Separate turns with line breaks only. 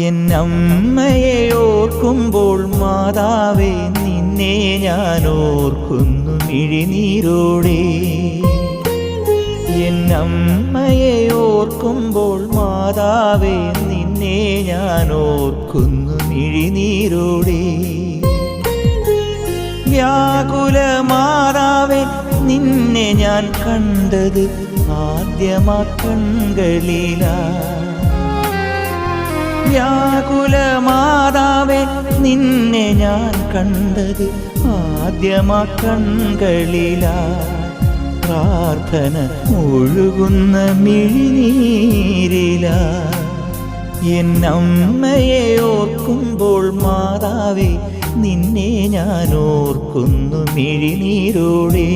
എന്നമ്മയെ ഓർക്കുമ്പോൾ മാതാവേ നിന്നെ ഞാൻ ഓർക്കുന്നു മിഴിനീരോടെ. എന്നമ്മയെ ഓർക്കുമ്പോൾ മാതാവേ നിന്നെ ഞാൻ ഓർക്കുന്നു മിഴിനീരോടെ. വ്യാകുല മാതാവേ നിന്നെ ഞാൻ കണ്ടത് ആദ്യമാ വ്യാകുല മാതാവേ നിന്നെ ഞാൻ കണ്ടത് ആദ്യമാ പ്രാർത്ഥന ഒഴുകുന്ന മിഴിനീരില. എന്നമ്മയെ ഓർക്കുമ്പോൾ മാതാവേ നിന്നെ ഞാൻ ഓർക്കുന്നു മിഴിനീരോടേ.